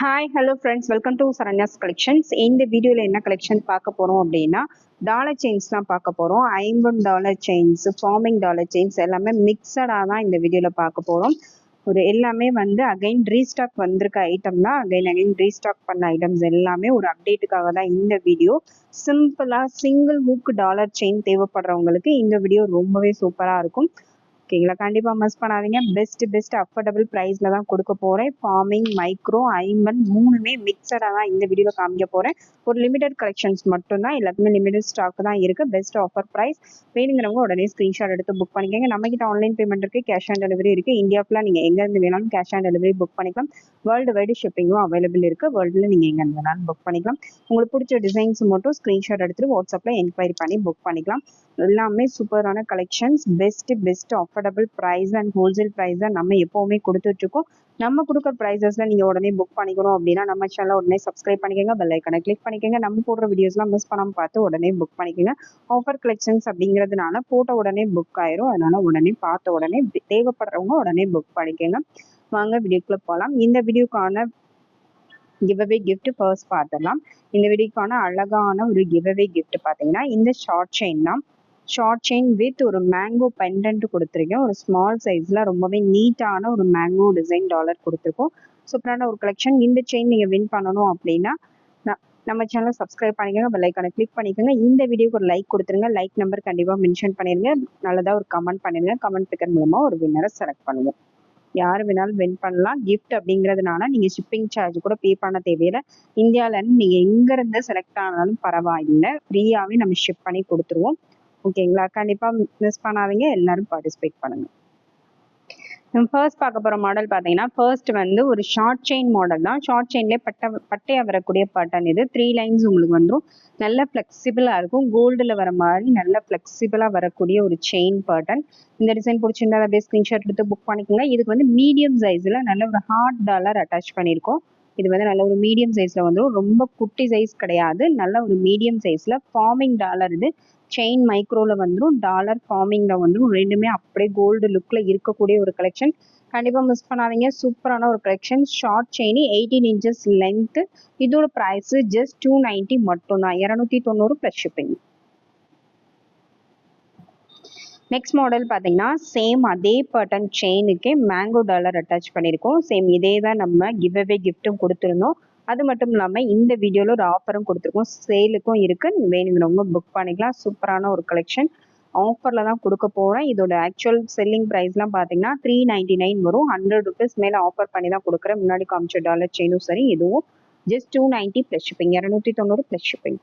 Hi hello friends welcome to Saranya's collections இந்த வீடியோவில் என்ன கலெக்ஷன் பார்க்க போகிறோம் அப்படின்னா டாலர் செயின்ஸ் தான் பார்க்க போகிறோம் ஐம்பன் dollar chains forming dollar chains எல்லாமே மிக்சடாக தான் இந்த வீடியோவில் பார்க்க போகிறோம் ஒரு எல்லாமே வந்து அகைன் ரீஸ்டாக் வந்திருக்க ஐட்டம் தான். அகைன் அகைன் ரீஸ்டாக் பண்ண ஐட்டம்ஸ் எல்லாமே ஒரு அப்டேட்டுக்காக தான் இந்த வீடியோ. சிம்பிளாக சிங்கிள் ஹூக் டாலர் செயின் தேவைப்படுறவங்களுக்கு இந்த வீடியோ ரொம்பவே சூப்பராக இருக்கும். ஓகேங்களா? கண்டிப்பாக மிஸ் பண்ணாதீங்க. பெஸ்ட் பெஸ்ட் அஃபோர்டபுள் ப்ரைஸில் தான் கொடுக்க போகிறேன் ஃபார்மிங் மைக்ரோ ஐமன் மூணுமே மிக்சடாக தான் இந்த வீடியோவில் காமிக்க போகிறேன் ஒரு லிமிடெட் கலெக்ஷன்ஸ் மட்டும்தான் எல்லாத்துக்குமே லிமிடெட் ஸ்டாக் தான் இருக்குது பெஸ்ட் ஆஃபர் ப்ரைஸ் வேணுங்கிறவங்க உடனே ஸ்க்ரீன்ஷாட் எடுத்து புக் பண்ணிக்கோங்க. நம்மக்கிட்ட ஆன்லைன் பேமெண்ட் இருக்குது கேஷ் ஆன் டெலிவரி இருக்குது இந்தியா ஃபுல்லாக நீங்கள் எங்கேருந்து வேணாலும் கேஷ் ஆன் டெலிவரி புக் பண்ணிக்கலாம். வேர்ல்டு வைடு ஷிப்பிங்கும் அவைலபிள் இருக்குது வேர்ல்டில் நீங்கள் எங்கேருந்து வேணாலும் புக் பண்ணிக்கலாம். உங்களுக்கு பிடிச்ச டிசைன்ஸ் மட்டும் ஸ்க்ரீன்ஷாட் எடுத்துகிட்டு வாட்ஸ்அப்பில் என்கொயரி பண்ணி புக் பண்ணிக்கலாம். எல்லாமே சூப்பரான collections best best affordable price and wholesale price தான் நம்ம எப்போவுமே கொடுத்துட்ருக்கோம். நம்ம கொடுக்குற ப்ரைஸஸில் நீங்கள் உடனே புக் பண்ணிக்கணும் அப்படின்னா நம்ம சேனலை உடனே சப்ஸ்கிரைப் பண்ணிக்கோங்க பெல் ஐக்கனை கிளிக் பண்ணிக்கோங்க. நம்ம போடுற வீடியோஸ்லாம் மிஸ் பண்ணாமல் பார்த்து உடனே புக் பண்ணிக்கோங்க. ஆஃபர் கலெக்ஷன்ஸ் அப்படிங்கிறதுனால போட்ட உடனே புக் ஆயிரும். அதனால உடனே பார்த்த உடனே தேவைப்படுறவங்க உடனே புக் பண்ணிக்கோங்க. வாங்க வீடியோக்குள்ளே போகலாம் இந்த வீடியோக்கான கிவ்அவே கிஃப்ட் ஃபர்ஸ்ட் பார்த்துடலாம். இந்த வீடியோக்கான அழகான ஒரு கிவ்அவே கிஃப்ட் பார்த்தீங்கன்னா இந்த ஷார்ட் செயின் தான். ஷார்ட் செயின் வித் ஒரு மேங்கோ பெண்டன்ட் கொடுத்துருக்கேன். ஒரு ஸ்மால் சைஸில் ரொம்பவே நீட்டான ஒரு மேங்கோ டிசைன் டாலர் கொடுத்துருக்கோம். சூப்பரான ஒரு கலெக்ஷன் இந்த செயின் நீங்கள் வின் பண்ணணும் அப்படின்னா நம்ம சேனலை சப்ஸ்கிரைப் பண்ணிக்கோங்க பெல் ஐக்கானை கிளிக் பண்ணிக்கோங்க. இந்த வீடியோக்கு ஒரு லைக் கொடுத்துருங்க. லைக் நம்பர் கண்டிப்பாக மென்ஷன் பண்ணிடுங்க நல்லதாக ஒரு கமெண்ட் பண்ணிடுங்க கமெண்ட் பிக்கர் மூலமாக ஒரு வின்னரை செலக்ட் பண்ணுவோம் யார் வேணாலும் வின் பண்ணலாம். கிஃப்ட் அப்படிங்கிறதுனால நீங்கள் ஷிப்பிங் சார்ஜ் கூட பே பண்ண தேவையில்லை. இந்தியாவிலேருந்து நீங்கள் எங்கேருந்து செலக்ட் ஆனாலும் பரவாயில்லை. ஃப்ரீயாகவே நம்ம ஷிப் பண்ணி கொடுத்துருவோம். ஓகேங்களா? கண்டிப்பாக மிஸ் பண்ணாதீங்க. எல்லாரும் பார்ட்டிசிபேட் பண்ணுங்க. ஃபர்ஸ்ட் பார்க்க போகிற மாடல் பார்த்தீங்கன்னா ஃபர்ஸ்ட் வந்து ஒரு ஷார்ட் செயின் மாடல் தான். ஷார்ட் செயின்லேயே பட்டை பட்டையாக வரக்கூடிய பட்டன் இது. த்ரீ லைன்ஸ் உங்களுக்கு வந்துடும் நல்ல ஃப்ளெக்சிபிளாக இருக்கும். கோல்டில் வர மாதிரி நல்ல ஃப்ளெக்சிபிளாக வரக்கூடிய ஒரு செயின் பட்டன் இந்த டிசைன் பிடிச்சிருந்தா அப்படியே ஸ்க்ரீன்ஷாட் எடுத்து புக் பண்ணிக்கோங்க. இதுக்கு வந்து மீடியம் சைஸில் நல்ல ஒரு ஹார்ட் டாலர் அட்டாச் பண்ணியிருக்கோம். இது வந்து நல்ல ஒரு மீடியம் சைஸில் வந்துடும் ரொம்ப குட்டி சைஸ் கிடையாது. நல்ல ஒரு மீடியம் சைஸில் ஃபார்மிங் டாலர் இது. செயின் மைக்ரோவில் வந்துடும் டாலர் ஃபார்மிங்கில் வந்துடும் ரெண்டுமே அப்படியே கோல்டு லுக்கில் இருக்கக்கூடிய ஒரு கலெக்ஷன் கண்டிப்பாக மிஸ் பண்ணாதீங்க. சூப்பரான ஒரு collection short chain eighteen inches length இதோட ப்ரைஸு ஜஸ்ட் டூ நைன்ட்டி மட்டும்தான். இரநூத்தி தொண்ணூறு ப்ளஸ் ஷிப்பிங் நெக்ஸ்ட் மாடல் பார்த்தீங்கன்னா சேம் அதே பட்டன் செயினுக்கே மேங்கோ டாலர் அட்டாச் பண்ணியிருக்கோம். சேம் இதே தான் நம்ம கிவ் அவே கிஃப்ட்டும் கொடுத்துருந்தோம். அது மட்டும் இல்லாமல் இந்த வீடியோவில் ஒரு ஆஃபரும் கொடுத்துருக்கோம். சேலுக்கும் இருக்குது வேணுங்கிறவங்க புக் பண்ணிக்கலாம். சூப்பரான ஒரு கலெக்ஷன் ஆஃபரில் தான் கொடுக்க போகிறேன் இதோட ஆக்சுவல் செல்லிங் ப்ரைஸ்லாம் பார்த்தீங்கன்னா த்ரீ நைன்டி நைன் வரும். ஹண்ட்ரட் ருபீஸ் மேலே ஆஃபர் பண்ணி தான் கொடுக்குறேன். முன்னாடி காமிச்ச டாலர் செயினும் சரி இதுவும் just two ninety plus shipping இரநூத்தி தொண்ணூறு ப்ளஸ் ஷிப்பிங்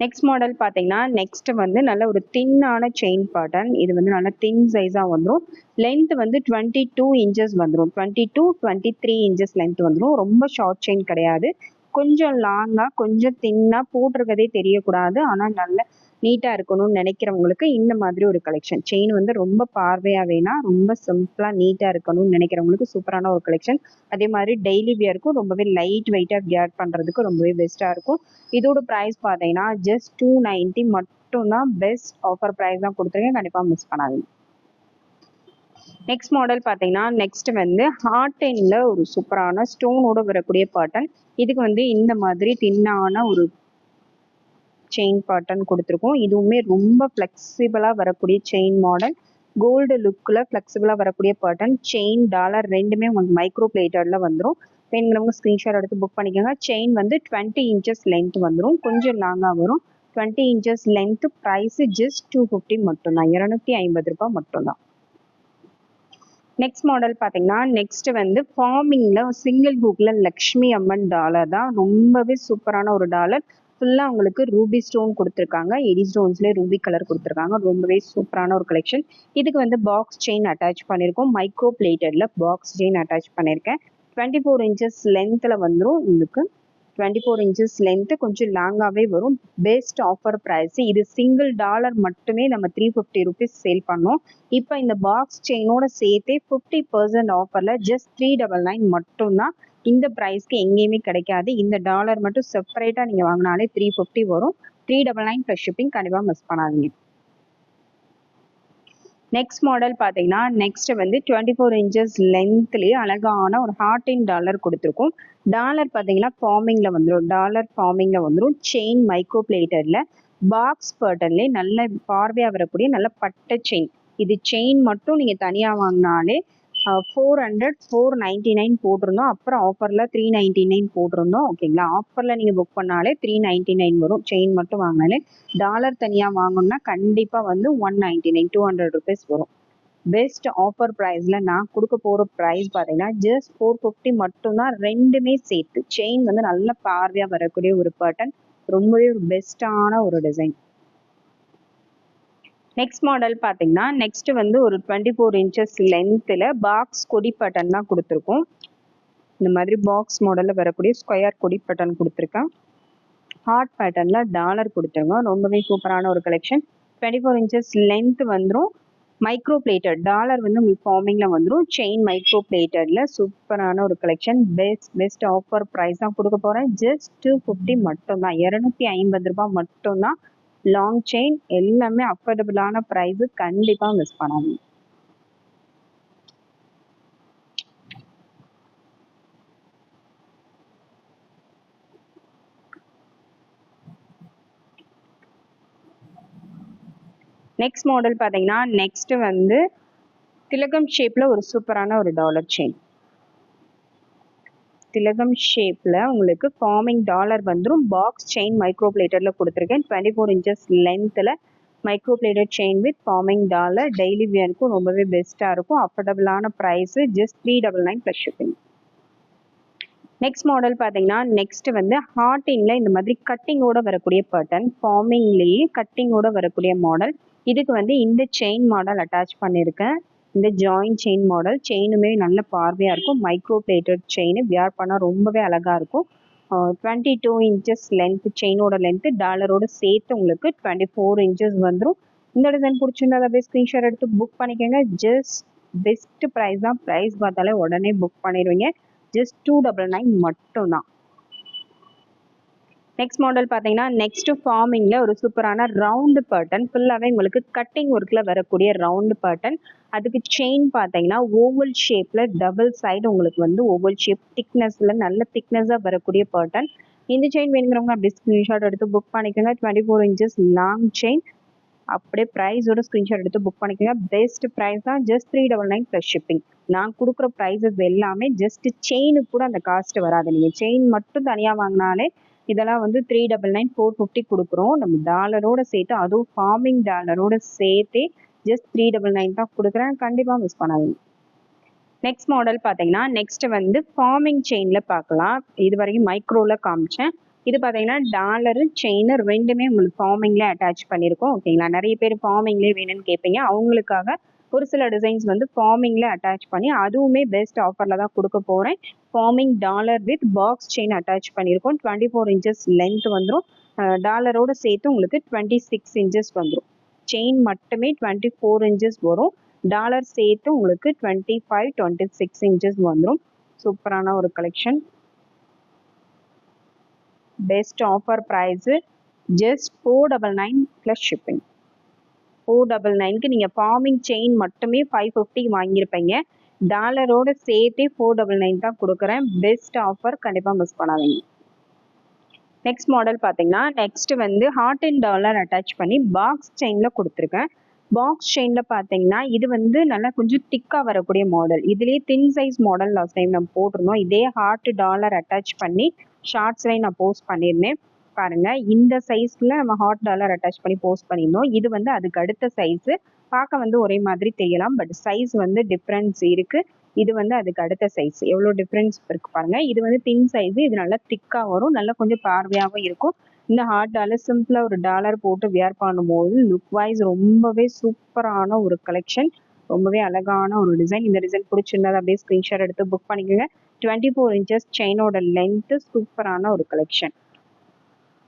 நெக்ஸ்ட் மாடல் பார்த்தீங்கன்னா நெக்ஸ்ட் வந்து நல்ல ஒரு தின்னான செயின் பேட்டர்ன் இது வந்து நல்ல தின் சைஸாக வந்துடும் லென்த் வந்து டுவெண்ட்டி டூ இன்ச்சஸ் வந்துடும் twenty two twenty three inches length வந்துடும் ரொம்ப ஷார்ட் செயின் கிடையாது. கொஞ்சம் லாங்காக கொஞ்சம் தின்னாக போட்டிருக்கதே தெரியக்கூடாது. ஆனால் நல்ல நீட்டாக இருக்கணும்னு நினைக்கிறவங்களுக்கு இந்த மாதிரி ஒரு கலெக்ஷன் செயின் வந்து ரொம்ப பார்வையாக வேணாம் ரொம்ப சிம்பிளாக நீட்டாக இருக்கணும்னு நினைக்கிறவங்களுக்கு சூப்பரான ஒரு கலெக்ஷன் அதே மாதிரி டெய்லி வியருக்கும் ரொம்பவே லைட் வெயிட்டாக வியர் பண்ணுறதுக்கு ரொம்பவே பெஸ்ட்டாக இருக்கும். இதோட ப்ரைஸ் பார்த்தீங்கன்னா ஜஸ்ட் டூ நைன்ட்டி மட்டும்தான் பெஸ்ட் ஆஃபர் ப்ரைஸ் தான் கொடுத்துருக்கேன். கண்டிப்பாக மிஸ் பண்ணாதீங்க. நெக்ஸ்ட் மாடல் பார்த்தீங்கன்னா நெக்ஸ்ட் வந்து ஹார்ட் எண்டில் ஒரு சூப்பரான ஸ்டோனோட வரக்கூடிய பாட்டன் இதுக்கு வந்து இந்த மாதிரி தின்னான ஒரு செயின் பாட்டன் கொடுத்துருக்கோம். இதுவுமே ரொம்ப ஃப்ளெக்சிபிளாக வரக்கூடிய செயின் மாடல் கோல்டு லுக்கில் ஃப்ளெக்சிபிளாக வரக்கூடிய பாட்டன் செயின் டாலர் ரெண்டுமே உங்களுக்கு மைக்ரோ பிளேட்டடில் வந்துடும் வேணுங்கிறவங்க ஸ்க்ரீன்ஷாட் எடுத்து புக் பண்ணிக்கோங்க. செயின் வந்து டுவெண்ட்டி இன்ச்சஸ் லென்த் வந்துடும் கொஞ்சம் லாங்காக வரும். Twenty inches length price just two fifty மட்டும்தான். இரநூத்தி ஐம்பது ரூபாய் மட்டும்தான். நெக்ஸ்ட் மாடல் பார்த்தீங்கன்னா நெக்ஸ்ட் வந்து ஃபார்மிங்கில் சிங்கிள் புக்கில் லக்ஷ்மி அம்மன் டாலர் தான். ரொம்பவே சூப்பரான ஒரு டாலர் ஃபுல்லாக உங்களுக்கு ரூபி ஸ்டோன் கொடுத்துருக்காங்க. எடி ஸ்டோன்ஸ்லேயே ரூபி கலர் கொடுத்துருக்காங்க. ரொம்பவே சூப்பரான ஒரு கலெக்ஷன் இதுக்கு வந்து பாக்ஸ் செயின் அட்டாச் பண்ணியிருக்கோம் மைக்ரோ பிளேட்டடில் பாக்ஸ் செயின் அட்டாச் பண்ணியிருக்கேன் டுவெண்ட்டி ஃபோர் இன்ச்சஸ் லென்த்தில் வந்துடும் உங்களுக்கு. டுவெண்ட்டி ஃபோர் இன்ச்சஸ் லென்த்து கொஞ்சம் லாங்காகவே வரும். பெஸ்ட் ஆஃபர் ப்ரைஸ் இது சிங்கிள் டாலர் மட்டுமே நம்ம த்ரீ ஃபிஃப்டி ருபீஸ் சேல் பண்ணோம். இப்போ இந்த பாக்ஸ் செயினோட சேர்த்தே ஃபிஃப்டி பர்சன்ட் ஆஃபரில் ஜஸ்ட் த்ரீ டபுள் நைன் மட்டும்தான் இந்த ப்ரைஸ்க்கு எங்கேயுமே கிடைக்காது. இந்த டாலர் மட்டும் செப்பரேட்டாக நீங்கள் வாங்கினாலே த்ரீ ஃபிஃப்டி வரும். Three double nine plus shipping கண்டிப்பாக மிஸ் பண்ணாதீங்க. நெக்ஸ்ட் மாடல் பார்த்தீங்கன்னா நெக்ஸ்ட் வந்து டுவெண்ட்டி ஃபோர் இன்ச்சஸ் லென்த்லேயே அழகான ஒரு ஹார்டின் டாலர் கொடுத்துருக்கோம். டாலர் பார்த்தீங்கன்னா ஃபார்மிங்கில் வந்துடும் டாலர் ஃபார்மிங்கில் வந்துடும் செயின் மைக்ரோ பிளேட்டரில் பாக்ஸ் பேட்டர்ன்லேயே நல்ல பார்வையாக வரக்கூடிய நல்ல பட்டை செயின் இது செயின் மட்டும் நீங்கள் தனியாக வாங்கினாலே four hundred four ninety nine போட்டிருந்தோம். அப்புறம் ஆஃபரில் த்ரீ நைன்டி நைன் போட்டிருந்தோம் ஓகேங்களா ஆஃபரில் நீங்கள் புக் பண்ணாலே த்ரீ நைன்ட்டி நைன் வரும். செயின் மட்டும் வாங்கினாலே டாலர் தனியாக வாங்கணும்னா கண்டிப்பாக வந்து one ninety nine two hundred rupees வரும். பெஸ்ட் ஆஃபர் ப்ரைஸில் நான் கொடுக்க போகிற ப்ரைஸ் பார்த்தீங்கன்னா ஜஸ்ட் ஃபோர் ஃபிஃப்டி மட்டும்தான் ரெண்டுமே சேர்த்து. செயின் வந்து நல்ல பார்வையாக வரக்கூடிய ஒரு பேட்டர்ன் ரொம்பவே ஒரு பெஸ்ட்டான ஒரு டிசைன் நெக்ஸ்ட் மாடல் பார்த்தீங்கன்னா நெக்ஸ்ட் வந்து ஒரு டுவெண்ட்டி ஃபோர் இன்ச்சஸ் லென்த்தில் பாக்ஸ் கொடி பட்டன் தான் கொடுத்துருக்கோம். இந்த மாதிரி பாக்ஸ் மாடலில் வரக்கூடிய ஸ்கொயர் கொடி பட்டன் கொடுத்துருக்கேன். ஹார்ட் பேட்டர்னில் டாலர் கொடுத்துருங்க. ரொம்பவே சூப்பரான ஒரு collection twenty four inches length வந்துடும் மைக்ரோ பிளேட்டட் டாலர் வந்து உங்களுக்கு ஃபார்மிங்கில் வந்துடும் செயின் மைக்ரோ பிளேட்டடில் சூப்பரான ஒரு collection best best offer price தான் கொடுக்க போகிறேன் ஜஸ்ட் டூ ஃபிஃப்டி மட்டும்தான். இரநூத்தி ஐம்பது ரூபாய் மட்டும்தான் லாங் செயின் எல்லாமே அஃபோர்டபுளான ப்ரைஸு கண்டிப்பாக மிஸ் பண்ணாதீங்க நெக்ஸ்ட் மாடல் பார்த்தீங்கன்னா நெக்ஸ்ட் வந்து திலகம் ஷேப்பில் ஒரு சூப்பரான ஒரு டாலர் செயின் திலகம் ஷேப்பில் உங்களுக்கு ஃபார்மிங் டாலர் வந்துடும் பாக்ஸ் செயின் மைக்ரோ பிளேட்டரில் கொடுத்துருக்கேன். டுவெண்ட்டி ஃபோர் இன்ச்சஸ் லென்த்தில் micro plated chain with forming dollar daily வியருக்கும் ரொம்பவே பெஸ்ட்டாக இருக்கும். அஃபோர்டபுளான price just three double nine plus shipping next model பார்த்தீங்கன்னா நெக்ஸ்ட் வந்து ஹார்டிங்கில் இந்த மாதிரி கட்டிங்கோட வரக்கூடிய பட்டன் ஃபார்மிங்லேயே கட்டிங்கோட வரக்கூடிய மாடல் இதுக்கு வந்து இந்த செயின் மாடல் அட்டாச் பண்ணியிருக்கேன். இந்த ஜாயின் செயின் மாடல் செயினுமே நல்ல பார்வையாக இருக்கும். மைக்ரோ பிளேட்டட் செயின் வியர் பண்ணால் ரொம்பவே அழகாக இருக்கும். டுவெண்ட்டி டூ இன்ச்சஸ் லென்த் செயினோட லென்த்து டாலரோட சேர்த்து உங்களுக்கு டுவெண்ட்டி ஃபோர் இன்ச்சஸ் வந்துடும் இந்த டிசைன் பிடிச்சிருந்தா அப்படியே ஸ்க்ரீன்ஷாட் எடுத்து புக் பண்ணிக்கோங்க. ஜஸ்ட் பெஸ்ட் ப்ரைஸ் தான். ப்ரைஸ் பார்த்தாலே உடனே புக் பண்ணிடுவீங்க. ஜஸ்ட் டூ டபுள் நைன் மட்டும்தான். நெக்ஸ்ட் மாடல் பார்த்தீங்கன்னா நெக்ஸ்ட் ஃபார்மிங்கில் ஒரு சூப்பரான ரவுண்டு பேட்டர்ன் ஃபுல்லாகவே உங்களுக்கு கட்டிங் ஒர்க்கில் வரக்கூடிய ரவுண்டு பேட்டர்ன் அதுக்கு செயின் பார்த்தீங்கன்னா ஓவல் ஷேப்பில் டபுள் சைடு உங்களுக்கு வந்து ஓவல் ஷேப் திக்னஸில் நல்ல திக்னஸாக வரக்கூடிய பேட்டர்ன் இந்த செயின் வேணுங்கிறவங்க அப்படி ஸ்க்ரீன்ஷாட் எடுத்து புக் பண்ணிக்கோங்க. Twenty four inches long chain அப்படியே ப்ரைஸோட ஸ்க்ரீன்ஷாட் எடுத்து புக் பண்ணிக்கோங்க. பெஸ்ட் ப்ரைஸ் தான் just three double nine plus shipping நான் கொடுக்குற ப்ரைஸஸ் எல்லாமே ஜஸ்ட் செயினுக்கு கூட அந்த காஸ்ட் வராது. நீங்கள் செயின் மட்டும் தனியாக வாங்கினாலே இதெல்லாம் வந்து three double nine four fifty கொடுக்குறோம். நம்ம டாலரோட சேர்த்து அதுவும் ஃபார்மிங் டாலரோட சேர்த்தே ஜஸ்ட் த்ரீ டபுள் நைன் தான் கொடுக்குறேன். கண்டிப்பாக மிஸ் பண்ணாதீங்க. நெக்ஸ்ட் மாடல் பார்த்தீங்கன்னா நெக்ஸ்ட் வந்து ஃபார்மிங் செயினில் பார்க்கலாம். இது வரைக்கும் மைக்ரோவில் காமிச்சேன். இது பார்த்தீங்கன்னா டாலரு செயின் ரெண்டுமே உங்களுக்கு ஃபார்மிங்லேயே அட்டாச் பண்ணியிருக்கோம். ஓகேங்களா? நிறைய பேர் ஃபார்மிங்லேயே வேணும்னு கேட்பீங்க. அவங்களுக்காக ஒரு சில டிசைன்ஸ் வந்து ஃபார்மிங்கில் அட்டாச் பண்ணி அதுவுமே பெஸ்ட் ஆஃபரில் தான் கொடுக்க போகிறேன் forming dollar with box chain attach பண்ணியிருக்கோம் டுவெண்ட்டி ஃபோர் இன்ச்சஸ் லென்த் வந்துடும் டாலரோட சேர்த்து உங்களுக்கு டுவெண்ட்டி சிக்ஸ் இன்ச்சஸ் வந்துடும் செயின் மட்டுமே டுவெண்ட்டி ஃபோர் இன்ச்சஸ் வரும். டாலர் சேர்த்து உங்களுக்கு twenty five twenty six inches வந்துடும் சூப்பரான ஒரு collection best offer price just four double nine plus shipping four double நைனுக்கு நீங்கள் ஃபார்மிங் செயின் மட்டுமே ஃபைவ் ஃபிஃப்டி வாங்கியிருப்பீங்க. டாலரோட சேர்த்தே ஃபோர் டபுள் நைன் தான் கொடுக்குறேன். பெஸ்ட் ஆஃபர் கண்டிப்பாக மிஸ் பண்ணாதீங்க. நெக்ஸ்ட் மாடல் பார்த்தீங்கன்னா நெக்ஸ்ட் வந்து ஹார்ட் அண்ட் டாலர் அட்டாச் பண்ணி பாக்ஸ் செயினில் கொடுத்துருக்கேன். பாக்ஸ் செயினில் பார்த்தீங்கன்னா இது வந்து நல்லா கொஞ்சம் திக்காக வரக்கூடிய மாடல் இதுலேயே thin size model last time நம்ம போட்டிருந்தோம். இதே ஹார்ட் டாலர் அட்டாச் பண்ணி ஷார்ட்ஸ்லேயும் நான் போஸ்ட் பண்ணியிருந்தேன். பாருங்க. இந்த சைஸ்ல நம்ம ஹாட் டாலர் அட்டாச் பண்ணி போஸ்ட் பண்ணியிருந்தோம். இது வந்து அதுக்கு அடுத்த சைஸ் பார்க்க வந்து ஒரே மாதிரி தெரியலாம். பட் சைஸ் வந்து டிஃப்ரென்ஸ் இருக்கு. இது வந்து அதுக்கு அடுத்த சைஸ் எவ்வளோ டிஃப்ரென்ஸ் இருக்கு பாருங்க. இது வந்து தின் சைஸ் இது நல்லா திக்காக வரும். நல்லா கொஞ்சம் பார்வையாகவும் இருக்கும். இந்த ஹாட் டாலர் சிம்பிளா ஒரு டாலர் போட்டு வியர் பண்ணும்போது லுக் வைஸ் ரொம்பவே சூப்பரான ஒரு கலெக்ஷன் ரொம்பவே அழகான ஒரு டிசைன் இந்த டிசைன் பிடிச்சிருந்தது அப்படியே ஸ்க்ரீன்ஷாட் எடுத்து புக் பண்ணிக்கோங்க. டுவெண்ட்டி ஃபோர் இன்ச்சஸ் செயினோட லென்த்து சூப்பரான ஒரு கலெக்ஷன்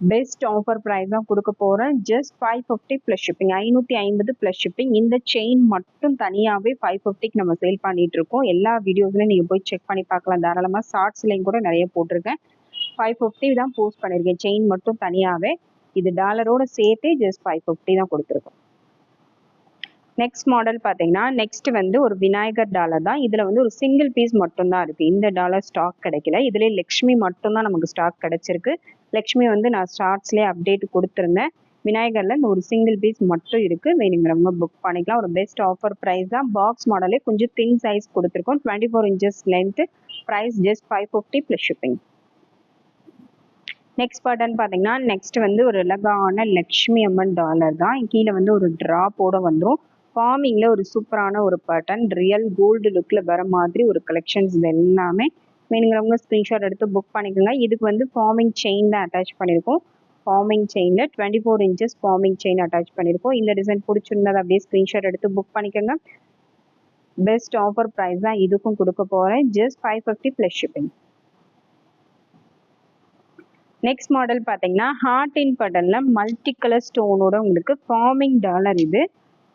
பெஸ்ட் ஆஃபர் ப்ரைஸ் தான் கொடுக்க போகிறேன் just five fifty plus shipping ஐநூற்றி ஐம்பது ப்ளஸ் ஷிப்பிங் இந்த செயின் மட்டும் தனியாகவே ஃபைவ் ஃபிஃப்டிக்கு நம்ம சேல் பண்ணிகிட்டு இருக்கோம். எல்லா வீடியோஸ்லையும் நீங்கள் போய் செக் பண்ணி பார்க்கலாம். தாராளமாக ஷார்ட்ஸ்லையும் கூட நிறைய போட்டிருக்கேன். ஃபைவ் ஃபிஃப்டி தான் போஸ்ட் பண்ணியிருக்கேன் செயின் மட்டும் தனியாகவே இது டாலரோட சேர்த்தே ஜஸ்ட் ஃபைவ் ஃபிஃப்டி தான் கொடுத்துருக்கோம். நெக்ஸ்ட் மாடல் பார்த்தீங்கன்னா நெக்ஸ்ட் வந்து ஒரு விநாயகர் டாலர் தான். இதில் வந்து ஒரு சிங்கிள் பீஸ் மட்டும்தான் இருக்குது இந்த டாலர் ஸ்டாக் கிடைக்கல. இதுலேயே லக்ஷ்மி மட்டும்தான் நமக்கு ஸ்டாக் கிடைச்சிருக்கு. லக்ஷ்மி வந்து நான் ஸ்டார்ட்ஸ்லேயே அப்டேட் கொடுத்துருந்தேன். விநாயகரில் இந்த ஒரு சிங்கிள் பீஸ் மட்டும் இருக்குது வேணுங்கிறவங்க புக் பண்ணிக்கலாம். ஒரு பெஸ்ட் ஆஃபர் ப்ரைஸ் தான். பாக்ஸ் மாடலே கொஞ்சம் தின் சைஸ் கொடுத்துருக்கோம். Twenty four inches length price just five fifty plus shipping next button பார்த்தீங்கன்னா நெக்ஸ்ட் வந்து ஒரு அழகான லக்ஷ்மி அம்மன் டாலர் தான். கீழே வந்து ஒரு ட்ராப்போட வந்துடும் ஃபார்மிங்கில் ஒரு சூப்பரான ஒரு பட்டன் ரியல் கோல்டு லுக்கில் வர மாதிரி ஒரு கலெக்ஷன்ஸ் இது எல்லாமே வேணுங்கிறவங்க ஸ்க்ரீன்ஷாட் எடுத்து புக் பண்ணிக்கோங்க. இதுக்கு வந்து ஃபார்மிங் செயின் தான் அட்டாச் பண்ணியிருக்கோம் ஃபார்மிங் செயினில் twenty four inches forming chain attach பண்ணியிருக்கோம் இந்த டிசைன் பிடிச்சிருந்தது அப்படியே ஸ்க்ரீன்ஷாட் எடுத்து புக் பண்ணிக்கோங்க. பெஸ்ட் ஆஃபர் ப்ரைஸ் தான் இதுக்கும் கொடுக்க போகிறேன் just five fifty plus shipping next model பார்த்தீங்கன்னா ஹார்ட் இன் பட்டனில் மல்டி கலர் ஸ்டோனோட உங்களுக்கு ஃபார்மிங் டாலர் இது.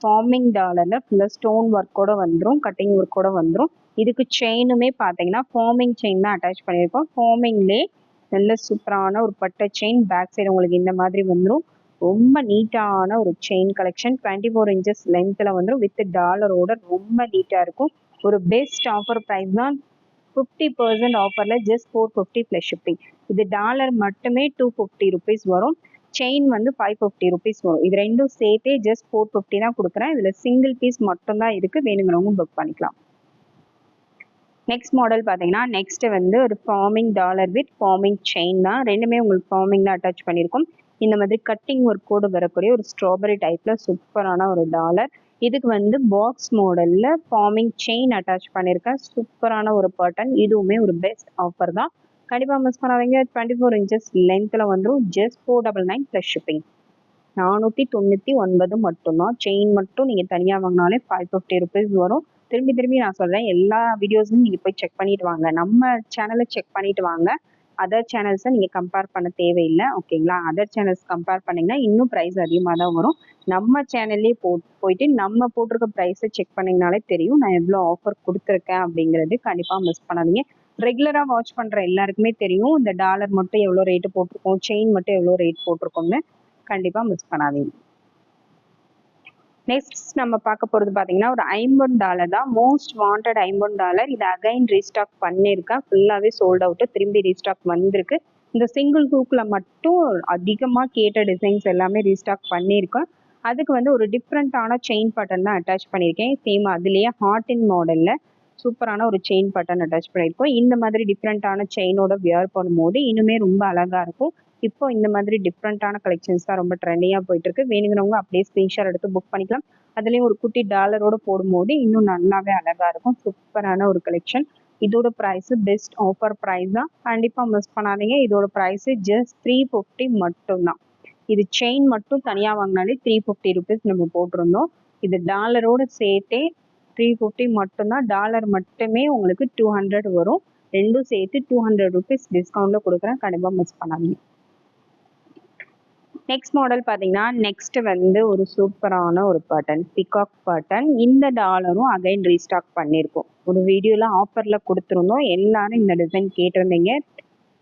ஃபார்மிங் டாலரில் ஃபுல்லாக ஸ்டோன் ஒர்க்கோட வந்துடும் கட்டிங் ஒர்க்கோட வந்துடும் இதுக்கு செயினுமே பார்த்தீங்கன்னா ஃபார்மிங் செயின் தான் அட்டாச் பண்ணியிருக்கோம். ஃபார்மிங்லே நல்ல சூப்பரான ஒரு பட்டை செயின் பேக் சைடு உங்களுக்கு இந்த மாதிரி வந்துடும் ரொம்ப நீட்டான ஒரு chain collection twenty four inches லென்த்தில் வந்துடும் வித் டாலரோட ரொம்ப நீட்டாக இருக்கும். ஒரு பெஸ்ட் ஆஃபர் ப்ரைஸ் தான் ஃபிஃப்டி பர்சன்ட் ஆஃபரில் just four fifty plus shipping இது டாலர் மட்டுமே டூ ஃபிஃப்டி ருபீஸ் வரும். செயின் வந்து ஃபைவ் ஃபிஃப்டி ருபீஸ் வரும். இது ரெண்டும் சேர்த்தே ஜஸ்ட் ஃபோர் ஃபிஃப்டி தான் கொடுக்குறேன். இதில் சிங்கிள் பீஸ் மட்டும்தான் இருக்குது வேணுங்கிறவங்க புக் பண்ணிக்கலாம். நெக்ஸ்ட் மாடல் பார்த்தீங்கன்னா நெக்ஸ்ட் வந்து ஒரு forming dollar with forming chain தான். ரெண்டுமே உங்களுக்கு ஃபார்மிங் தான் அட்டாச் பண்ணியிருக்கோம். இந்த மாதிரி கட்டிங் ஒர்க்கோடு வரக்கூடிய ஒரு ஸ்ட்ராபெரி டைப்பில் சூப்பரான ஒரு டாலர் இதுக்கு வந்து பாக்ஸ் மாடலில் ஃபார்மிங் செயின் அட்டாச் பண்ணியிருக்கேன். சூப்பரான ஒரு பட்டன் இதுவுமே ஒரு பெஸ்ட் ஆஃபர் தான். கண்டிப்பாக மிஸ் பண்ணாதீங்க. டுவெண்ட்டி ஃபோர் இன்ச்சஸ் லென்த்தில் வந்துடும் just four double nine plus shipping நானூற்றி தொண்ணூற்றி ஒன்பது மட்டும்தான். செயின் மட்டும் நீங்கள் தனியாக வாங்கினாலே ஃபைவ் ஃபிஃப்டி ருபீஸ் வரும். திரும்பி திரும்பி நான் சொல்கிறேன் எல்லா வீடியோஸும் நீங்கள் போய் செக் பண்ணிட்டு வாங்க. நம்ம சேனலை செக் பண்ணிட்டு வாங்க. அதர் சேனல்ஸை நீங்கள் கம்பேர் பண்ண தேவையில்லை. ஓகேங்களா அதர் சேனல்ஸ் கம்பேர் பண்ணிங்கன்னா இன்னும் ப்ரைஸ் அதிகமாக தான் வரும். நம்ம சேனல்லே போ போயிட்டு நம்ம போட்டிருக்க ப்ரைஸை செக் பண்ணிங்கனாலே தெரியும். நான் எவ்வளோ ஆஃபர் கொடுத்துருக்கேன் அப்படிங்கிறது கண்டிப்பாக மிஸ் பண்ணாதீங்க. ரெகுலராக வாட்ச் பண்ணுற எல்லாருக்குமே தெரியும். இந்த டாலர் மட்டும் எவ்வளோ ரேட்டு போட்டிருக்கோம்? செயின் மட்டும் எவ்வளோ ரேட் போட்டிருக்கோம்னு கண்டிப்பாக மிஸ் பண்ணாதீங்க. நெக்ஸ்ட் நம்ம பார்க்க போகிறது பார்த்தீங்கன்னா ஒரு ஐம்பது டாலர் தான். மோஸ்ட் வாண்டட் ஐம்பது டாலர் இது அகைன் ரீஸ்டாக் பண்ணியிருக்கேன். ஃபுல்லாகவே சோல்ட் அவுட்டு திரும்பி ரீஸ்டாக் வந்திருக்கு. இந்த சிங்கிள் ஹூக்கில் மட்டும் அதிகமாக கேட்ட டிசைன்ஸ் எல்லாமே ரீஸ்டாக் பண்ணியிருக்கேன். அதுக்கு வந்து ஒரு டிஃப்ரெண்ட்டான செயின் பட்டன் தான் அட்டாச் பண்ணியிருக்கேன். சேம் அதுலேயே ஹார்ட் இன் மாடலில் சூப்பரான ஒரு செயின் பட்டன் அட்டாச் பண்ணியிருக்கோம். இந்த மாதிரி டிஃப்ரெண்ட்டான செயினோட வியர் பண்ணும்போது இன்னுமே ரொம்ப அழகாக இருக்கும். இப்போ இந்த மாதிரி டிஃப்ரெண்ட்டான கலெக்ஷன்ஸ் தான் ரொம்ப ட்ரெண்டியாக போயிட்டு இருக்கு. வேணுங்கிறவங்க அப்படியே ஸ்க்ரீன்ஷாட் எடுத்து புக் பண்ணிக்கலாம். அதுலேயும் ஒரு குட்டி டாலரோட போடும்போது இன்னும் நல்லாவே அழகாக இருக்கும். சூப்பரான ஒரு கலெக்ஷன் இதோட ப்ரைஸ் பெஸ்ட் ஆஃபர் ப்ரைஸ் தான். கண்டிப்பாக மிஸ் பண்ணாதீங்க. இதோட ப்ரைஸ் ஜஸ்ட் த்ரீ ஃபிஃப்டி மட்டும்தான். இது செயின் மட்டும் தனியாக வாங்கினாலே த்ரீ ஃபிஃப்டி ருபீஸ் நம்ம போட்டிருந்தோம். இது டாலரோட சேர்த்தே த்ரீ ஃபிஃப்டி மட்டும்தான் டாலர் மட்டுமே உங்களுக்கு டூ ஹண்ட்ரட் வரும். ரெண்டும் சேர்த்து டூ ஹண்ட்ரட் ருபீஸ் டிஸ்கவுண்ட்டில் கொடுக்குறேன். கண்டிப்பாக மிஸ் பண்ணாதீங்க. நெக்ஸ்ட் மாடல் பார்த்தீங்கன்னா நெக்ஸ்ட் வந்து ஒரு சூப்பரான ஒரு பட்டன் பிகாக் பட்டன் இந்த டாலரும் அகைன் ரீஸ்டாக் பண்ணியிருக்கோம். ஒரு வீடியோவில் ஆஃபரில் கொடுத்துருந்தோம். எல்லாரும் இந்த டிசைன் கேட்டிருந்தீங்க.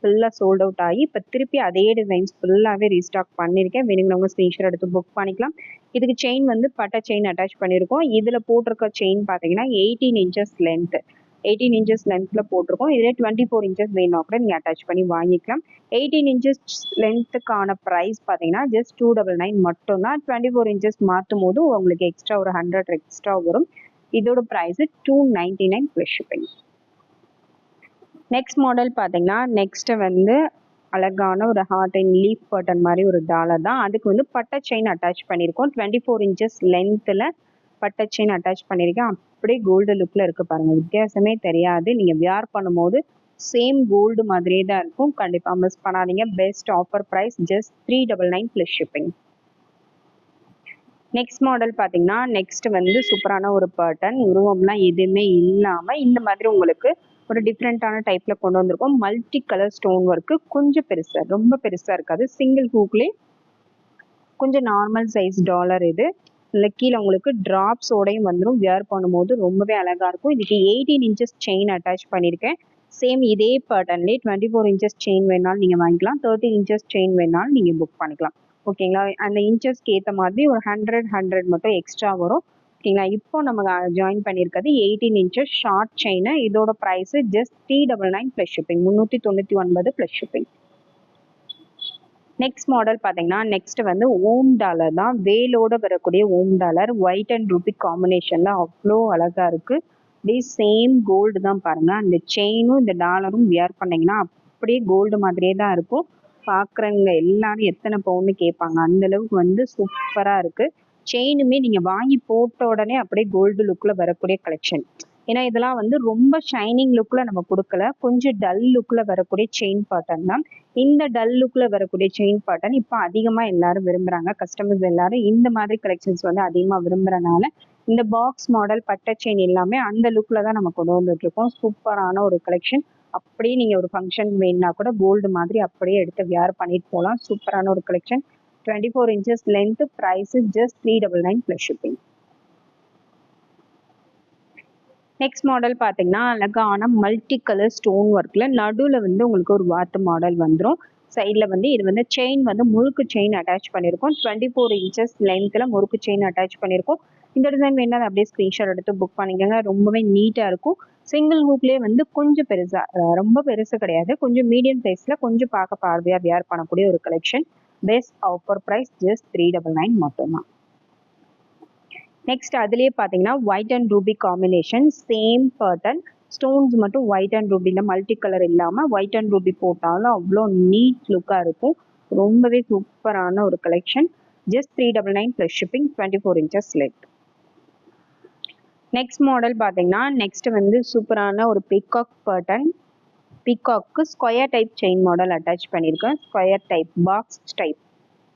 ஃபுல்லாக சோல்ட் அவுட் ஆகி இப்போ திருப்பி அதே டிசைன்ஸ் ஃபுல்லாகவே ரீஸ்டாக் பண்ணியிருக்கேன் வேணுங்கிறவங்க ஸ்க்ரீன்ஷாட் எடுத்து புக் பண்ணிக்கலாம். இதுக்கு செயின் வந்து பட்டை செயின் அட்டாச் பண்ணியிருக்கோம் இதில் போட்டிருக்க செயின் பார்த்தீங்கன்னா eighteen inches length eighteen inches லென்த்தில் போட்டிருக்கோம். இதில் டுவெண்ட்டி ஃபோர் இன்ச்சஸ் வேணும்னா கூட நீங்கள் அட்டாச் பண்ணி வாங்கிக்கலாம். எயிட்டீன் இன்ச்சஸ் லென்த்துக்கான ப்ரைஸ் பார்த்தீங்கன்னா ஜஸ்ட் டூ டபுள் நைன் மட்டும்தான். டுவெண்ட்டி ஃபோர் இன்ச்சஸ் மாற்றும் போது உங்களுக்கு எக்ஸ்ட்ரா ஒரு ஹண்ட்ரட் எக்ஸ்ட்ரா வரும். இதோட price two ninety nine plus shipping next model பார்த்தீங்கன்னா நெக்ஸ்ட்டு வந்து அழகான ஒரு ஹார்ட் அண்ட் லீஃப் பட்டன் மாதிரி ஒரு டாலர் தான். அதுக்கு வந்து பட்டை செயின் அட்டாச் பண்ணியிருக்கோம் டுவெண்ட்டி ஃபோர் இன்ச்சஸ் லென்த்தில் பட்டை செயின் அட்டாச் பண்ணியிருக்கேன் அப்படியே கோல்டு லுக்கில் இருக்குது பாருங்கள் வித்தியாசமே தெரியாது. நீங்கள் வியார் பண்ணும்போது சேம் கோல்டு மாதிரியே தான் இருக்கும். கண்டிப்பாக மிஸ் பண்ணாதீங்க. Best offer price just three double nine plus shipping next model பார்த்தீங்கன்னா நெக்ஸ்ட் வந்து சூப்பரான ஒரு பட்டன் உருவம்லாம் எதுவுமே இல்லாமல் இந்த மாதிரி உங்களுக்கு ஒரு டிஃப்ரெண்ட்டான டைப்பில் கொண்டு வந்திருக்கோம். மல்டி கலர் ஸ்டோன் ஒர்க்கு கொஞ்சம் பெருசாக ரொம்ப பெருசாக இருக்காது. சிங்கிள் ஹூக்லேயே கொஞ்சம் நார்மல் சைஸ் டாலர் இது. இல்லை கீழே உங்களுக்கு ட்ராப்ஸோடையும் வந்துடும் வியர் பண்ணும்போது ரொம்பவே அழகாக இருக்கும். இதுக்கு எயிட்டீன் இன்ச்சஸ் செயின் அட்டாச் பண்ணியிருக்கேன் சேம் இதே பேட்டர்ன்லேயே டுவெண்ட்டி ஃபோர் இன்ச்சஸ் செயின் வேணாலும் நீங்கள் வாங்கிக்கலாம். தேர்ட்டின் இன்ச்சஸ் செயின் வேணாலும் நீங்கள் புக் பண்ணிக்கலாம். ஓகேங்களா அந்த இன்ச்சஸ்க்கு ஏற்ற மாதிரி ஒரு ஹண்ட்ரட் ஹண்ட்ரட் மட்டும் எக்ஸ்ட்ரா வரும். ஓகேங்களா இப்போ நம்ம ஜாயின் பண்ணியிருக்கிறது எயிட்டீன் இன்ச்சஸ் ஷார்ட் செயின் இதோட price just three double nine plus shipping முந்நூற்றி தொண்ணூற்றி ஒன்பது ப்ளஸ் ஷிப்பிங் நெக்ஸ்ட் மாடல் பார்த்தீங்கன்னா நெக்ஸ்ட் வந்து ஓம் டாலர் தான். வேலோட வரக்கூடிய Om dollar white and ruby காம்பினேஷனில் அவ்வளோ அழகாக இருக்குது அப்படியே சேம் கோல்டு தான் பாருங்கள் அந்த செயினும் இந்த டாலரும் வியர் பண்ணிங்கன்னா அப்படியே கோல்டு மாதிரியே தான் இருக்கும். பார்க்குறவங்க எல்லாரும் எத்தனை பவுன்னு கேட்பாங்க அந்த அளவுக்கு வந்து சூப்பராக இருக்குது செயினுமே நீங்கள் வாங்கி போட்ட உடனே அப்படியே கோல்டு லுக்கில் வரக்கூடிய கலெக்ஷன் ஏன்னா இதெல்லாம் வந்து ரொம்ப ஷைனிங் லுக்கில் நம்ம கொடுக்கல. கொஞ்சம் டல் லுக்கில் வரக்கூடிய செயின் பேட்டர்ன் தான். இந்த டல் லுக்கில் வரக்கூடிய செயின் பேட்டர்ன் இப்போ அதிகமாக எல்லாரும் விரும்புகிறாங்க கஸ்டமர்ஸ் எல்லாரும் இந்த மாதிரி கலெக்ஷன்ஸ் வந்து அதிகமாக விரும்புகிறனால இந்த பாக்ஸ் மாடல் பட்டை செயின் எல்லாமே அந்த லுக்கில் தான் நம்ம கொண்டு வந்துட்டு இருக்கோம் சூப்பரான ஒரு கலெக்ஷன் அப்படியே நீங்கள் ஒரு ஃபங்க்ஷன் வேணும்னா கூட கோல்டு மாதிரி அப்படியே எடுத்து வியார் பண்ணிட்டு போகலாம். சூப்பரான ஒரு collection twenty four inches length price just three double nine plus shipping next model பார்த்தீங்கன்னா அழகான மல்டி கலர் ஸ்டோன் ஒர்க்கில் நடுவில் வந்து உங்களுக்கு ஒரு வாத்து மாடல் வந்துடும் சைடில் வந்து இது வந்து செயின் வந்து முறுக்கு செயின் அட்டாச் பண்ணியிருக்கோம் டுவெண்ட்டி ஃபோர் இன்ச்சஸ் லென்த்தில் முறுக்கு செயின் அட்டாச் பண்ணியிருக்கோம் இந்த டிசைன் வேணால் அப்படியே ஸ்க்ரீன்ஷாட் எடுத்து புக் பண்ணிக்கோங்க. ரொம்பவே நீட்டாக இருக்கும். சிங்கிள் ஹூக்லேயே வந்து கொஞ்சம் பெருசாக ரொம்ப பெருசு கிடையாது. கொஞ்சம் மீடியம் சைஸில் கொஞ்சம் பார்க்க பார்வையாக வியர் பண்ணக்கூடிய ஒரு collection best offer price just three double nine மட்டும்தான். நெக்ஸ்ட் அதுலேயே பார்த்தீங்கன்னா white and ruby combination same pattern stones மட்டும் ஒயிட் அண்ட் ரூபியில் மல்டி கலர் இல்லாமல் ஒயிட் அண்ட் ரூபி போட்டாலும் அவ்வளோ நீட் லுக்காக இருக்கும். ரொம்பவே சூப்பரான ஒரு collection just three double nine plus shipping twenty four inches let next model பார்த்தீங்கன்னா நெக்ஸ்ட் வந்து சூப்பரான ஒரு peacock pattern peacock square type chain model attach பண்ணியிருக்கேன். ஸ்கொயர் டைப் பாக்ஸ் டைப்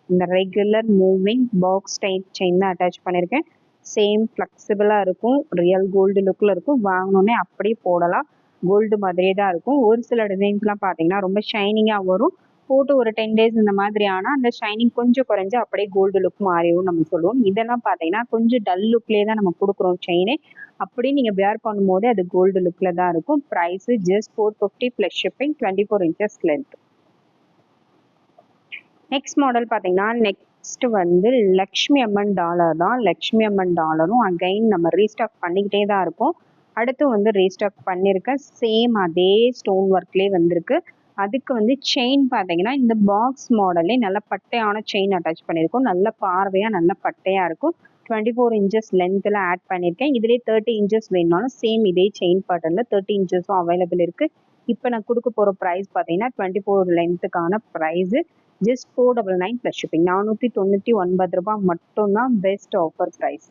இந்த regular moving box type chain தான் attach பண்ணியிருக்கேன். Same ஃப்ளெக்சிபிளாக இருக்கும். ரியல் கோல்டு லுக்கில் இருக்கும். வாங்கினோன்னே அப்படியே போடலாம். கோல்டு மாதிரியே தான் இருக்கும். ஒரு சில டிசைன்ஸ்லாம் பார்த்தீங்கன்னா ரொம்ப ஷைனிங்காக வரும். போட்டு ஒரு டென் டேஸ் இந்த மாதிரி ஆனால் அந்த ஷைனிங் கொஞ்சம் குறைஞ்சு அப்படியே கோல்டு லுக் மாறிடும் நம்ம சொல்லுவோம். இதெல்லாம் பார்த்தீங்கன்னா கொஞ்சம் டல் லுக்லேயே தான் நம்ம கொடுக்குறோம் செயினே அப்படி நீங்கள் பேர் பண்ணும்போது அது கோல்டு லுக்கில் தான் இருக்கும். Price just four fifty plus shipping twenty four inches length next model பார்த்தீங்கன்னா நெக்ஸ்ட் வந்து லக்ஷ்மி அம்மன் டாலர் தான். லக்ஷ்மி அம்மன் டாலரும் அகைன் நம்ம ரீஸ்டாக் பண்ணிக்கிட்டே தான் இருக்கும். அடுத்து வந்து ரீஸ்டாக் பண்ணியிருக்க சேம் அதே ஸ்டோன் ஒர்க்லேயே வந்திருக்கு. அதுக்கு வந்து செயின் பார்த்தீங்கன்னா இந்த பாக்ஸ் மாடலே நல்ல பட்டையான செயின் அட்டாச் பண்ணியிருக்கோம் நல்ல பார்வையாக நல்ல பட்டையாக இருக்கும். டுவெண்ட்டி ஃபோர் இன்ச்சஸ் லென்த்தில் ஆட் பண்ணியிருக்கேன் இதுலேயே தேர்ட்டி இன்ச்சஸ் வேணுனாலும் சேம் இதே செயின் பேட்டர்னில் தேர்ட்டி இன்ச்சஸும் அவைலபிள் இருக்குது இப்போ நான் கொடுக்க போகிற ப்ரைஸ் பார்த்தீங்கன்னா twenty four லென்த்துக்கான price just four double nine plus shipping நானூற்றி தொண்ணூற்றி ஒன்பது ரூபாய் மட்டும்தான் best offer price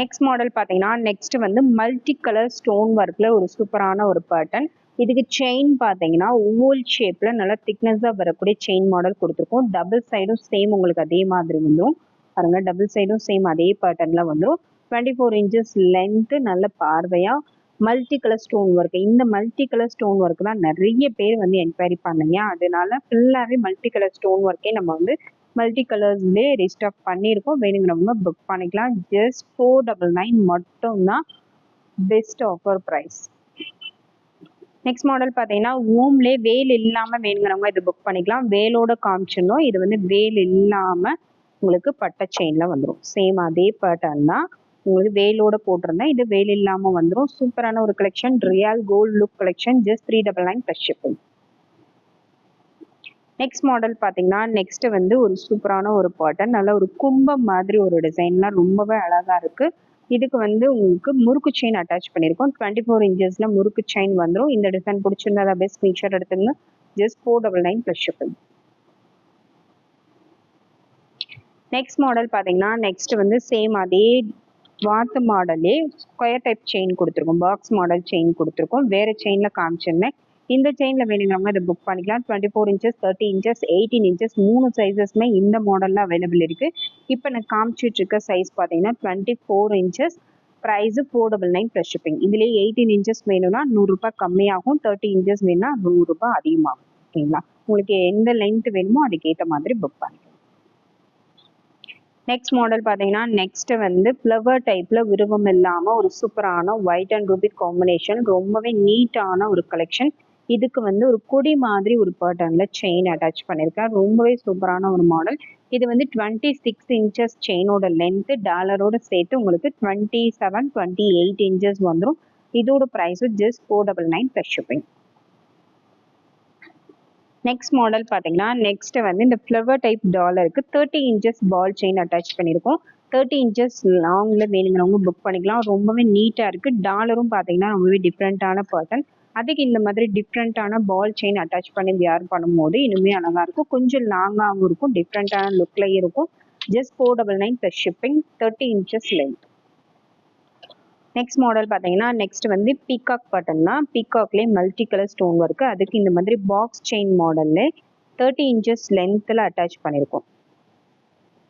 next model பார்த்தீங்கன்னா நெக்ஸ்ட் வந்து மல்டி கலர் ஸ்டோன் ஒர்க்கில் ஒரு சூப்பரான ஒரு பேட்டர்ன் இதுக்கு செயின் பார்த்தீங்கன்னா ஓவல் ஷேப்பில் நல்லா திக்னஸாக வரக்கூடிய செயின் மாடல் கொடுத்துருக்கோம். டபுள் சைடும் சேம் உங்களுக்கு அதே மாதிரி வந்துடும் பாருங்க டபுள் சைடும் சேம் அதே பேட்டர்னில் வந்துடும் டுவெண்ட்டி ஃபோர் இன்ச்சஸ் லென்த்து நல்ல பார்வையாக மல்டி கலர் ஸ்டோன் ஒர்க் இந்த மல்டி கலர் ஸ்டோன் ஒர்க் தான் நிறைய பேர் வந்து என்கொயரி பண்ணீங்க. அதனால ஃபுல்லாகவே மல்டி கலர் ஸ்டோன் ஒர்க்கே நம்ம வந்து மல்டி கலர்ஸ்லேயே ரீஸ்டாக் பண்ணியிருக்கோம். வேணுங்கிறவங்க புக் பண்ணிக்கலாம். ஜஸ்ட் ஃபோர் டபுள் நைன் மட்டும்தான் best offer price next model பார்த்தீங்கன்னா ஓம்லே வேல் இல்லாமல் வேணுங்கிறவங்க இது புக் பண்ணிக்கலாம். வேலோட காமிச்சிடணும் இது வந்து வேல் இல்லாமல் உங்களுக்கு பட்டை செயினில் வந்துடும் சேம் அதே பேட்டர்ன் தான். உங்களுக்கு வேலோட போட்டிருந்தேன் இது வேல் இல்லாமல் வந்துடும் சூப்பரான ஒரு collection real gold look collection just three double nine plus shipping next model பார்த்தீங்கன்னா நெக்ஸ்ட் வந்து ஒரு சூப்பரான ஒரு பேட்டர்ன் நல்ல ஒரு கும்பம் மாதிரி ஒரு டிசைன்லாம் ரொம்பவே அழகாக இருக்குது இதுக்கு வந்து உங்களுக்கு முறுக்கு செயின் அட்டாச் பண்ணியிருக்கோம் டுவெண்ட்டி ஃபோர் இன்ச்சஸில் முறுக்கு செயின் வந்துடும் இந்த டிசைன் பிடிச்சிருந்தா அதை அப்படியே ஸ்க்ரீன்ஷாட் எடுத்துங்க just four double nine plus shipping next model பார்த்தீங்கன்னா நெக்ஸ்ட் வந்து சேம் அதே வாத்து மாடலே ஸ்கொயர் டைப் செயின் கொடுத்துருக்கோம். பாக்ஸ் மாடல் செயின் கொடுத்துருக்கோம். வேறு செயினில் காமிச்சிருந்தேன். இந்த செயினில் வேணுங்கிறவங்க இதை புக் பண்ணிக்கலாம். Twenty four inches thirty inches eighteen inches மூணு சைஸஸ்மே இந்த மாடலில் அவைலபிள் இருக்குது இப்போ நான் காமிச்சிட்டு இருக்க சைஸ் பார்த்தீங்கன்னா twenty four inches price four double nine plus shipping இதுலேயே எயிட்டீன் இன்ச்சஸ் வேணும்னா நூறுரூபா கம்மியாகும் தேர்ட்டி இன்ச்சஸ் வேணும்னா நூறுரூபா அதிகமாகும். ஓகேங்களா உங்களுக்கு எந்த லென்த் வேணுமோ அதுக்கேற்ற மாதிரி புக் பண்ணிக்கலாம். நெக்ஸ்ட் மாடல் பார்த்தீங்கன்னா நெக்ஸ்ட் வந்து ஃப்ளவர் டைப்பில் விருவம் இல்லாமல் ஒரு சூப்பரான ஒயிட் அண்ட் ரூபி காம்பினேஷன் ரொம்பவே நீட்டான ஒரு கலெக்ஷன் இதுக்கு வந்து ஒரு கொடி மாதிரி ஒரு பேட்டர்ன்ல செயின் அட்டாச் பண்ணியிருக்கேன் ரொம்பவே சூப்பரான ஒரு மாடல் இது வந்து டுவெண்ட்டி சிக்ஸ் இன்ச்சஸ் செயினோட லென்த்து டாலரோட சேர்த்து உங்களுக்கு twenty seven twenty eight inches வந்துடும் இதோட price just four double nine plus shipping next model பார்த்தீங்கன்னா நெக்ஸ்ட் வந்து இந்த ஃப்ளவர் டைப் டாலருக்கு thirty inches ball chain attach பண்ணியிருக்கோம் தேர்ட்டி இன்ச்சஸ் லாங்கில் வேணுங்கிறவங்க புக் பண்ணிக்கலாம். ரொம்பவே நீட்டாக இருக்குது டாலரும் பார்த்தீங்கன்னா ரொம்பவே டிஃப்ரெண்ட்டான பர்சன் அதுக்கு இந்த மாதிரி டிஃப்ரெண்ட்டான பால் செயின் அட்டாச் பண்ணி வியர் பண்ணும்போது இனிமே அழகாக இருக்கும். கொஞ்சம் லாங்காகவும் இருக்கும் டிஃப்ரெண்ட்டான லுக்லையும் இருக்கும். Just four double nine plus shipping thirty inches length next model பார்த்தீங்கன்னா நெக்ஸ்ட் வந்து பீகாக் பட்டன் தான். பீகாக்லேயே மல்டி கலர் ஸ்டோன் ஒர்க்கு அதுக்கு இந்த மாதிரி பாக்ஸ் செயின் மாடல்ல தேர்ட்டி இன்ச்சஸ் லென்த்தில் அட்டாச் பண்ணியிருக்கோம்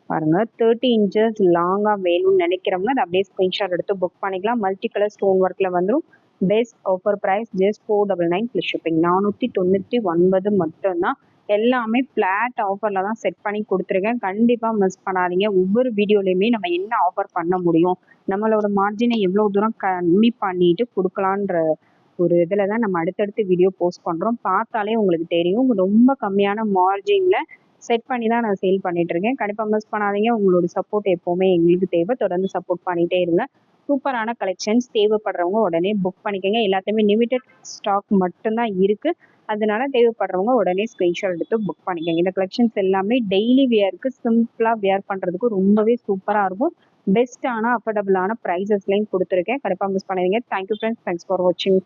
பாருங்க தேர்ட்டி இன்ச்சஸ் லாங்காக வேணும்னு நினைக்கிறவங்க அதை அப்படியே ஸ்க்ரீன்ஷாட் எடுத்து புக் பண்ணிக்கலாம். மல்டி கலர் ஸ்டோன் ஒர்க்கில் வந்துடும் best offer price just four double nine plus shipping நானூற்றி தொண்ணூற்றி ஒன்பது மட்டும்தான். எல்லாமே ஃப்ளாட் ஆஃபரில் தான் செட் பண்ணி கொடுத்துருக்கேன். கண்டிப்பாக மிஸ் பண்ணாதீங்க. ஒவ்வொரு வீடியோலையுமே நம்ம என்ன ஆஃபர் பண்ண முடியும்? நம்மளோட மார்ஜினை எவ்வளோ தூரம் கம்மி பண்ணிட்டு கொடுக்கலான்ற ஒரு இதில் தான் நம்ம அடுத்தடுத்து வீடியோ போஸ்ட் பண்ணுறோம் பார்த்தாலே உங்களுக்கு தெரியும். ரொம்ப கம்மியான மார்ஜினில் செட் பண்ணி தான் நான் சேல் பண்ணிட்டு இருக்கேன். கண்டிப்பாக மிஸ் பண்ணாதீங்க. உங்களோட சப்போர்ட் எப்போவுமே எங்களுக்கு தேவை. தொடர்ந்து சப்போர்ட் பண்ணிகிட்டே இருங்க. சூப்பரான கலெக்ஷன்ஸ் தேவைப்படுறவங்க உடனே புக் பண்ணிக்கோங்க. எல்லாத்தையுமே லிமிடெட் ஸ்டாக் மட்டும்தான் இருக்குது அதனால தேவைப்படுறவங்க உடனே ஸ்க்ரீன்ஷாட் எடுத்து புக் பண்ணிக்கோங்க. இந்த கலெக்ஷன்ஸ் எல்லாமே டெய்லி வியருக்கு சிம்பிளாக வியர் பண்ணுறதுக்கு ரொம்பவே சூப்பராக இருக்கும். பெஸ்ட்டான அஃபோர்டபுளான ப்ரைஸஸ்லையும் கொடுத்துருக்கேன். கண்டிப்பாக மிஸ் பண்ணுவீங்க தேங்க்யூ ஃப்ரெண்ட்ஸ் தேங்க்ஸ் ஃபார் வாட்சிங்